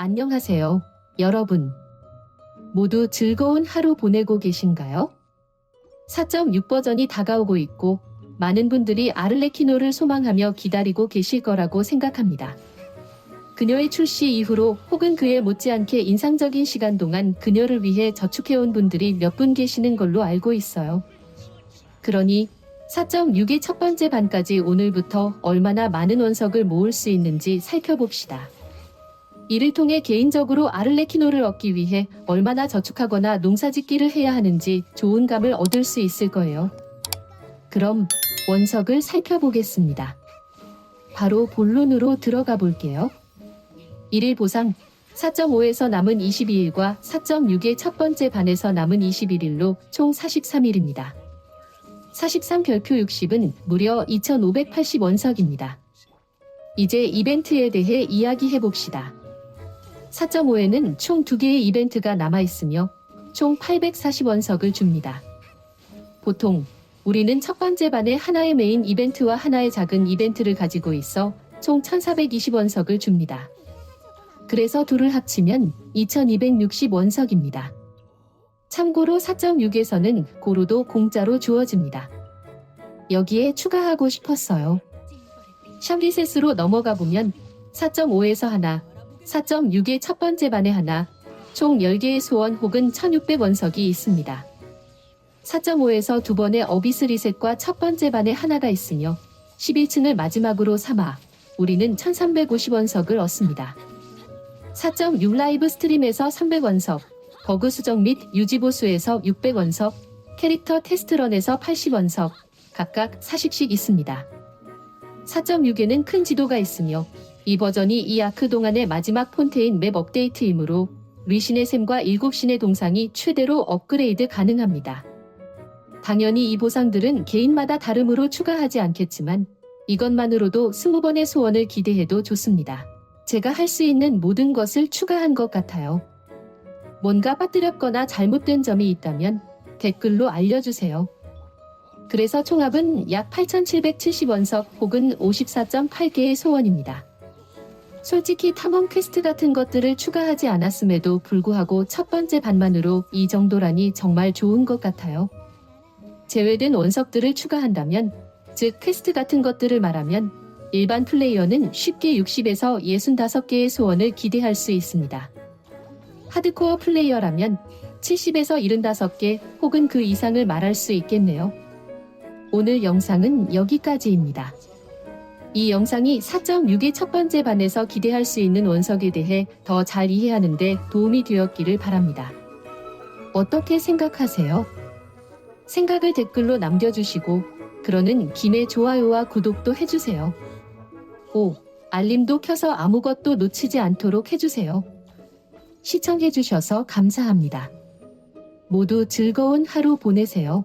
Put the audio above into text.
안녕하세요, 여러분. 모두 즐거운 하루 보내고 계신가요? 4.6 버전이 다가오고 있고 많은 분들이 아를레키노를 소망하며 기다리고 계실 거라고 생각합니다. 그녀의 출시 이후로 혹은 그에 못지않게 인상적인 시간 동안 그녀를 위해 저축해온 분들이 몇 분 계시는 걸로 알고 있어요. 그러니 4.6의 첫 번째 반까지 오늘부터 얼마나 많은 원석을 모을 수 있는지 살펴봅시다. 이를 통해 개인적으로 아를레키노를 얻기 위해 얼마나 저축하거나 농사짓기를 해야 하는지 좋은 감을 얻을 수 있을 거예요. 그럼 원석을 살펴보겠습니다. 바로 본론으로 들어가 볼게요. 1일 보상 4.5에서 남은 22일과 4.6의 첫 번째 반에서 남은 21일로 총 43일입니다. 43 별표 60은 무려 2,580원석입니다. 이제 이벤트에 대해 이야기해 봅시다. 4.5에는 총 2개의 이벤트가 남아있으며 총 840원석을 줍니다. 보통 우리는 첫 번째 반에 하나의 메인 이벤트와 하나의 작은 이벤트를 가지고 있어 총 1420원석을 줍니다. 그래서 둘을 합치면 2260원석입니다. 참고로 4.6에서는 고로도 공짜로 주어집니다. 여기에 추가하고 싶었어요. 샵리셋으로 넘어가 보면 4.5에서 하나, 4.6의 첫 번째 반에 하나, 총 10개의 소원 혹은 1600원석이 있습니다. 4.5에서 두 번의 어비스 리셋과 첫 번째 반에 하나가 있으며 11층을 마지막으로 삼아 우리는 1350원석을 얻습니다. 4.6 라이브 스트림에서 300원석, 버그 수정 및 유지 보수에서 600원석, 캐릭터 테스트런에서 80원석, 각각 40씩 있습니다. 4.6에는 큰 지도가 있으며 이 버전이 이 아크 동안의 마지막 폰테인 맵 업데이트이므로 리신의 샘과 일곱신의 동상이 최대로 업그레이드 가능합니다. 당연히 이 보상들은 개인마다 다름으로 추가하지 않겠지만 이것만으로도 20번의 소원을 기대해도 좋습니다. 제가 할 수 있는 모든 것을 추가한 것 같아요. 뭔가 빠뜨렸거나 잘못된 점이 있다면 댓글로 알려주세요. 그래서 총합은 약 8,770원석 혹은 54.8개의 소원입니다. 솔직히 탐험 퀘스트 같은 것들을 추가하지 않았음에도 불구하고 첫 번째 반만으로 이 정도라니 정말 좋은 것 같아요. 제외된 원석들을 추가한다면, 즉 퀘스트 같은 것들을 말하면 일반 플레이어는 쉽게 60에서 65개의 소원을 기대할 수 있습니다. 하드코어 플레이어라면 70에서 75개 혹은 그 이상을 말할 수 있겠네요. 오늘 영상은 여기까지입니다. 이 영상이 4.6의 첫 번째 반에서 기대할 수 있는 원석에 대해 더 잘 이해하는데 도움이 되었기를 바랍니다. 어떻게 생각하세요? 생각을 댓글로 남겨주시고, 그러는 김에 좋아요와 구독도 해주세요. 오, 알림도 켜서 아무것도 놓치지 않도록 해주세요. 시청해주셔서 감사합니다. 모두 즐거운 하루 보내세요.